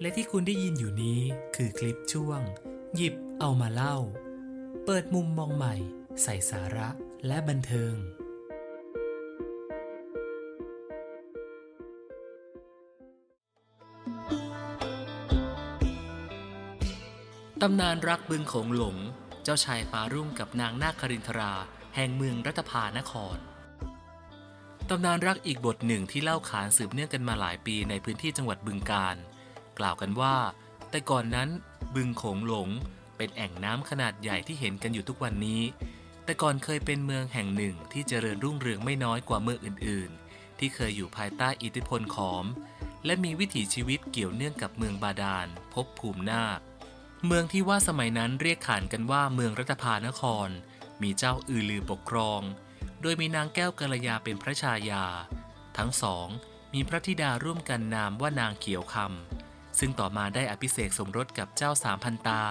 และที่คุณได้ยินอยู่นี้คือคลิปช่วง หยิบเอามาเล่า เปิดมุมมองใหม่ ใส่สาระและบันเทิง ตำนานรักบึงโขงหลง เจ้าชายฟ้ารุ่งกับนางนาครินทรา แห่งเมืองรัตภานครตำนานรักอีกบทหนึ่งที่เล่าขานสืบเนื่องกันมาหลายปีในพื้นที่จังหวัดบึงกาฬ กล่าวกันว่า แต่ก่อนนั้นบึงโขงหลงเป็นแอ่งน้ำขนาดใหญ่ที่เห็นกันอยู่ทุกวันนี้ แต่ก่อนเคยเป็นเมืองแห่งหนึ่งที่เจริญรุ่งเรืองไม่น้อยกว่าเมืองอื่น ๆ ที่เคยอยู่ภายใต้อิทธิพลของและมีวิถีชีวิตเกี่ยวเนื่องกับเมืองบาดาลภพภูมินาค เมืองที่ว่าสมัยนั้นเรียกขานกันว่าเมืองรัตภานคร มีเจ้าอือลือปกครอง โดยมีนางแก้วกัลยาเป็นพระชายา ทั้งสองมีพระธิดาร่วมกันนามว่านางเขียวคำ ซึ่งต่อมาได้อภิเษกสมรสกับเจ้าสามพันตา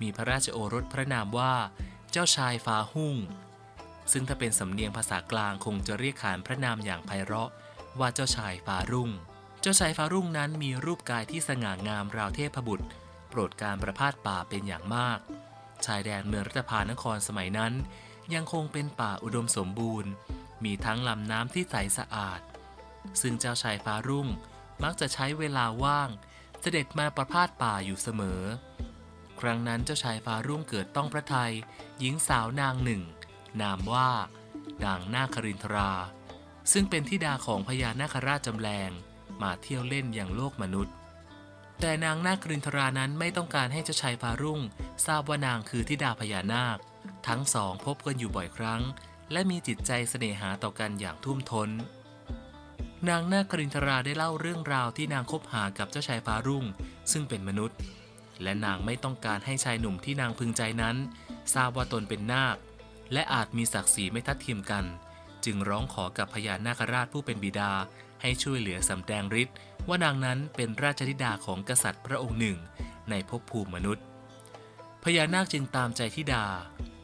มีพระราชโอรสพระนามว่า เจ้าชายฟ้าหุ่ง ซึ่งถ้าเป็นสำเนียงภาษากลางคงจะเรียกขานพระนามอย่างไพเราะ ว่าเจ้าชายฟ้ารุ่ง เจ้าชายฟ้ารุ่งนั้นมีรูปกายที่สง่างามราวเทพบุตร โปรดการประพาสป่าเป็นอย่างมาก ชายแดนเมืองรัตภานครสมัยนั้น ยังคงเป็นป่าอุดมสมบูรณ์ มีทั้งลำน้ำที่ใสสะอาด ซึ่งเจ้าชายฟ้ารุ่งมักจะใช้เวลาว่าง เสด็จมาประพาสป่าอยู่เสมอ ครั้งนั้นเจ้าชายฟ้ารุ่งเกิดต้องพระทัยหญิงสาวนางหนึ่ง นามว่า นางนาครินทรา ซึ่งเป็นธิดาของพญานาคราชจำแรงมาเที่ยวเล่นอย่างโลกมนุษย์ แต่นางนาครินทรานั้นไม่ต้องการให้เจ้าชายฟ้ารุ่ง ทราบว่านางคือธิดาพญานาค ทั้งสองพบกันอยู่บ่อยครั้ง และมีจิตใจเสน่หาต่อกันอย่างทุ่มท้น นางนาครินทราได้เล่าเรื่องราวที่นางคบหากับเจ้าชายฟ้ารุ่ง ซึ่งเป็นมนุษย์ และนางไม่ต้องการให้ชายหนุ่มที่นางพึงใจนั้น ทราบว่าตนเป็นนาค และอาจมีศักดิ์ศรีไม่ทัดเทียมกัน จึงร้องขอกับพญานาคราชผู้เป็นบิดา ให้ช่วยเหลือสำแดงฤทธิ์ว่านางนั้นเป็นราชธิดาของกษัตริย์พระองค์หนึ่ง ในภพภูมิมนุษย์ พญานาคจึงตามใจธิดา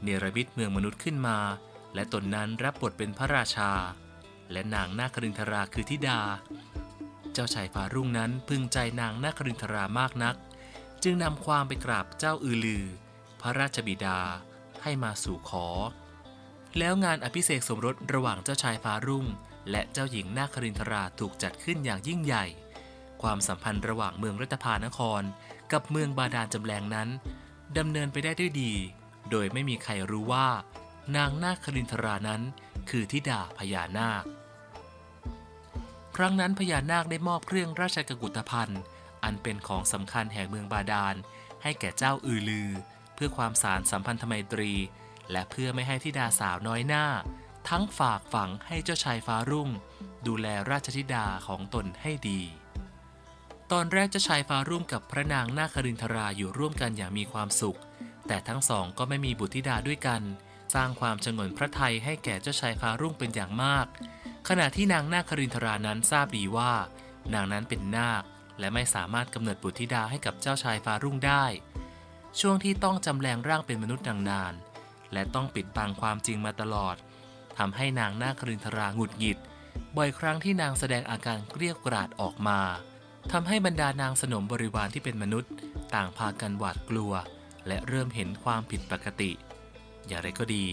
เนรมิตเมืองมนุษย์ขึ้นมา และตนนั้นรับบทเป็นพระราชา และนางนาครินทราคือธิดา เจ้าชายฟ้ารุ่งนั้นพึงใจนางนาครินทรามากนัก จึงนำความไปกราบเจ้าอือลือ พระราชบิดาให้มาสู่ขอ แล้วงานอภิเษกสมรสระหว่างเจ้าชายฟ้ารุ่ง และเจ้าหญิงนาครินทราถูกจัดขึ้นอย่างยิ่งใหญ่ ความสัมพันธ์ระหว่างเมืองรัตภานคร กับเมืองบาดาลจำแรงนั้นดำเนินไปได้ด้วยดี โดยไม่มีใครรู้ว่า นางนาครินทรานั้นคือธิดาพญานาค ครั้งนั้นพญานาคได้มอบเครื่องราชกกุฏภัณฑ์ อันเป็นของสำคัญแห่งเมืองบาดาล ให้แก่เจ้าอือลือ เพื่อความสารสัมพันธไมตรี และเพื่อไม่ให้ธิดาสาวน้อยหน้า ทั้งฝากฝังให้เจ้าชายฟ้ารุ่ง ดูแลราชธิดาของตนให้ดี ตอนแรกเจ้าชายฟ้ารุ่งกับพระนางนาครินทราอยู่ร่วมกันอย่างมีความสุข แต่ทั้งสองก็ไม่มีบุตรธิดาด้วยกัน สร้างความชงนพระไทยให้แก่เจ้าชายฟ้ารุ่งเป็นอย่างมาก ขณะที่นางนาคครินทรานั้นทราบดีว่า นางนั้นเป็นนาคและไม่สามารถกำเนิดบุตรธิดาให้กับเจ้าชายฟ้ารุ่งได้ ช่วงที่ต้องจำแรงร่างเป็นมนุษย์นางนานและต้องปิดบังความจริงมาตลอดทำให้นางนาครินทราหงุดหงิด บ่อยครั้งที่นางแสดงอาการเกลี้ยกล่อดออกมาทำให้บรรดานางสนมบริวารที่เป็นมนุษย์ ต่างพากันหวาดกลัว และเริ่มเห็นความผิดปกติ อย่างไรก็ดี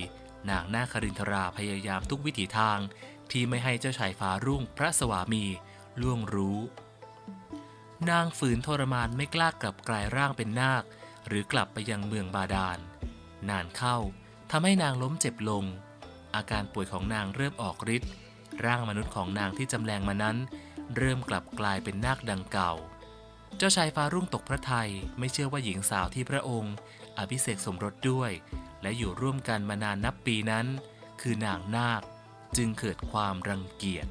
นางนาครินทราพยายามทุกวิถีทาง ที่ไม่ให้เจ้าชายฟ้ารุ่งพระสวามีล่วงรู้ นางฝืนทรมานไม่กล้ากลับกลายร่างเป็นนาค หรือกลับไปยังเมืองบาดาล นานเข้าทำให้นางล้มเจ็บลง อาการป่วยของนางเริ่มออกฤทธิ์ร่างมนุษย์ของนางที่จำแรงมานั้น เริ่มกลับกลายเป็นนาคดังเก่า เจ้าชายฟ้ารุ่งตกพระทัยไม่เชื่อว่าหญิงสาวที่พระองค์ อภิเษกสมรสด้วย และอยู่ร่วมกันมานานนับปีนั้น คือนางนาค จึงเกิดความรังเกียจ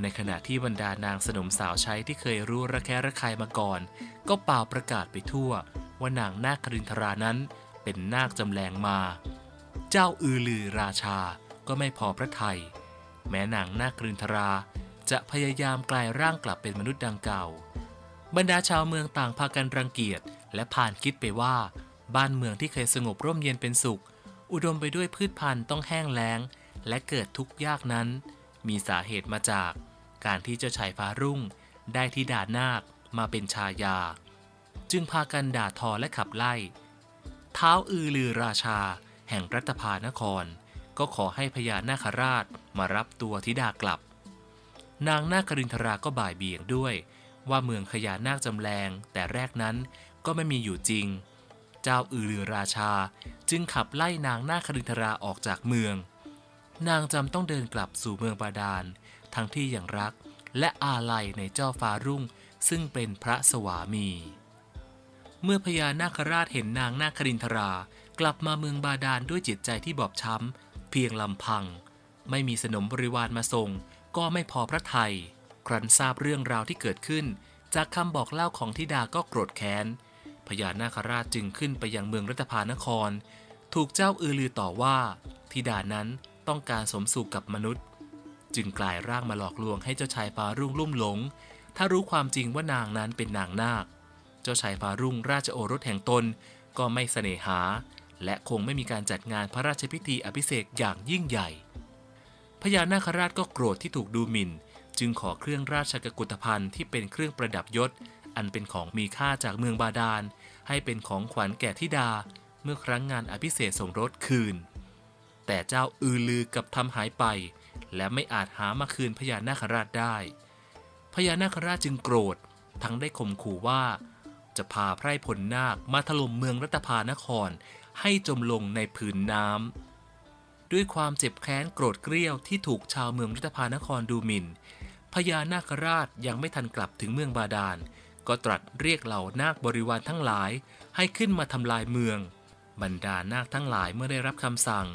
ในขณะที่บรรดานางสนมสาวใช้ที่เคยรู้ระแคะระคายมาก่อน ก็เป่าประกาศไปทั่ว ว่านางนาครินทรานั้นเป็นนาคจำแรงมา เจ้าอือลือราชาก็ไม่พอพระทัยแม้นางนาครินทราจะพยายามกลายร่างกลับเป็นมนุษย์ดังเก่า บรรดาชาวเมืองต่างพากันรังเกียจ และผ่านคิดไปว่า บ้านเมืองที่เคยสงบร่มเย็นเป็นสุข อุดมไปด้วยพืชพันธุ์ต้องแห้งแล้ง และเกิดทุกข์ยากนั้น มีสาเหตุมาจากการที่เจ้าชายฟ้ารุ่ง ได้ที่ดานาคมาเป็นชายา จึงพากันด่าทอและขับไล่ เท้าอือลือราชา แห่งรัตภานคร ก็ขอให้พญานาคราชมารับตัวธิดากลับ นางนาครินทราก็บ่ายเบี่ยงด้วย ว่าเมืองขยานาคจำแรงแต่แรกนั้นก็ไม่มีอยู่จริง เจ้าอือลือราชาจึงขับไล่นางนาครินทราออกจากเมือง นางจำต้องเดินกลับสู่เมืองบาดาล ทั้งที่อย่างรักและอาลัยในเจ้าฟ้ารุ่ง ซึ่งเป็นพระสวามี เมื่อพญานาคราชเห็นนางนาครินทรากลับมาเมืองบาดาลด้วยจิตใจที่บอบช้ำ เพียงลำพัง ไม่มีสนมบริวารมาส่ง ก็ไม่พอพระไทย ครั้นทราบเรื่องราวที่เกิดขึ้น จากคำบอกเล่าของธิดาก็โกรธแค้นพญานาคราชจึงขึ้นไปยังเมืองรัตภานคร ถูกเจ้าอือลือต่อว่าธิดานั้น ต้องการสมสู่กับมนุษย์ จึงกลายร่างมาหลอกลวงให้เจ้าชายฟ้ารุ่งลุ่มหลง ถ้ารู้ความจริงว่านางนั้นเป็นนางนาค เจ้าชายฟ้ารุ่งราชโอรสแห่งตนก็ไม่เสน่หา และคงไม่มีการจัดงานพระราชพิธีอภิเษกอย่างยิ่งใหญ่ พญานาคราชก็โกรธที่ถูกดูหมิ่น จึงขอเครื่องราชกุฏภัณฑ์ที่เป็นเครื่องประดับยศ อันเป็นของมีค่าจากเมืองบาดาลให้เป็นของขวัญแก่ธิดา เมื่อครั้งงานอภิเษกสมรสคืน แต่เจ้าอือลือกับทำหายไป และไม่อาจหามาคืนพญานาคราชได้ พญานาคราชจึงโกรธ ทั้งได้ข่มขู่ว่า จะพาไพร่พลนาคมาถล่มเมืองรัตภานคร ให้จมลงในผืนน้ำด้วยความเจ็บแค้นโกรธเกรี้ยวที่ถูกชาวเมืองรัตภานครดูหมิ่นพญานาคราชยังไม่ทันกลับถึงเมืองบาดาล ก็ตรัสเรียกเหล่านาคบริวารทั้งหลาย ให้ขึ้นมาทำลายเมือง บรรดานาคทั้งหลายเมื่อได้รับคำสั่ง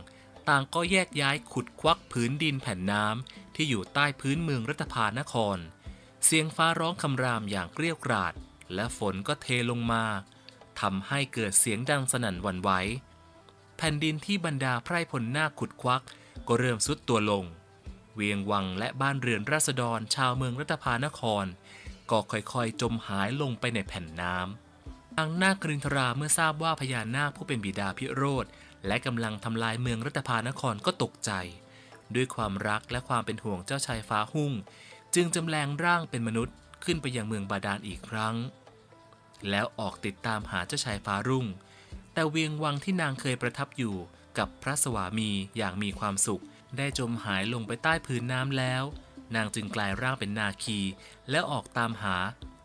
ต่างก็แยกย้ายขุดควักผืนดินแผ่นน้ำที่อยู่ใต้พื้นเมืองรัตภานคร เสียงฟ้าร้องคำรามอย่างเกรี้ยวกราด และฝนก็เทลงมาทำให้เกิดเสียงดังสนั่นหวั่นไหวแผ่นดินที่บรรดาไพร่พลนาคขุดควัก ก็เริ่มสุดตัวลง เวียงวังและบ้านเรือนราษฎรชาวเมืองรัตภานคร ก็ค่อยๆ จมหายลงไปในแผ่นน้ำนางนาคกรินทราเมื่อทราบว่าพญานาคผู้เป็นบิดาพิโรธ และกำลังทำลายเมืองรัตภานครก็ตกใจ ด้วยความรักและความเป็นห่วงเจ้าชายฟ้าหุ่ง จึงจำแรงร่างเป็นมนุษย์ขึ้นไปยังเมืองบาดาลอีกครั้ง แล้วออกติดตามหาเจ้าชายฟ้ารุ่ง แต่เวียงวังที่นางเคยประทับอยู่กับพระสวามีอย่างมีความสุข ได้จมหายลงไปใต้พื้นน้ำแล้ว นางจึงกลายร่างเป็นนาคี แล้วออกตามหา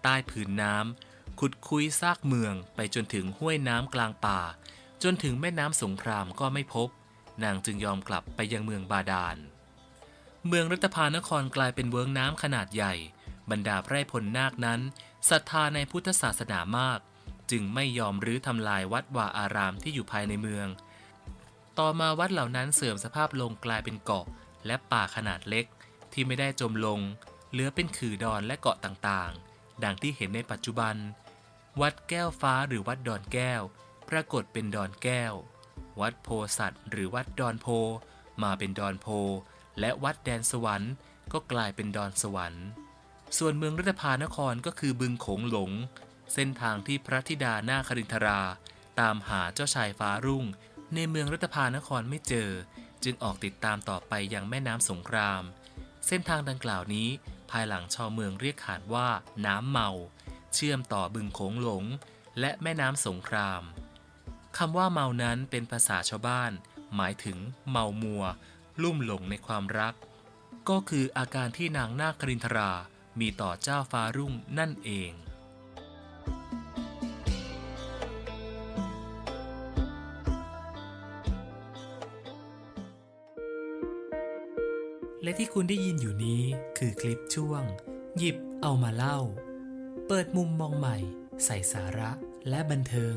ใต้ผืนน้ำขุดคุยซากเมืองไปจนถึงห้วยน้ำกลางป่า จนถึงแม่น้ำสงครามก็ไม่พบ นางจึงยอมกลับไปยังเมืองบาดาล เมืองรัตภานครกลายเป็นเวิ้งน้ำขนาดใหญ่ บรรดาไพร่พลนาคนั้นศรัทธาในพุทธศาสนามาก จึงไม่ยอมรื้อทำลายวัดวาอารามที่อยู่ภายในเมือง ต่อมาวัดเหล่านั้นเสื่อมสภาพลงกลายเป็นเกาะ และป่าขนาดเล็กที่ไม่ได้จมลง เหลือเป็นขื่อดอนและเกาะต่างๆ ดังที่เห็นในปัจจุบัน วัดแก้วฟ้าหรือวัดดอนแก้ว ปรากฏเป็นดอนแก้ว วัดโพสัตว์หรือวัดดอนโพ มาเป็นดอนโพ และวัดแดนสวรรค์ ก็กลายเป็นดอนสวรรค์ ส่วนเมืองรัตภานครก็คือบึงโขงหลง เส้นทางที่พระธิดานาครินทรา ตามหาเจ้าชายฟ้ารุ่ง ในเมืองรัตภานครไม่เจอ จึงออกติดตามต่อไปยังแม่น้ำสงคราม เส้นทางดังกล่าวนี้ ภายหลังชาวเมืองเรียกขานว่าน้ำเมา เชื่อมต่อบึงโขงหลงและแม่น้ำสงคราม คำว่าเมานั้นเป็นภาษาชาวบ้าน หมายถึงเมามัว ลุ่มหลงในความรัก ก็คืออาการที่นางนาครินทรา มีต่อเจ้าฟ้ารุ่งนั่นเองและที่คุณได้ยินอยู่นี้คือคลิปช่วง หยิบเอามาเล่า เปิดมุมมองใหม่ ใส่สาระและบันเทิง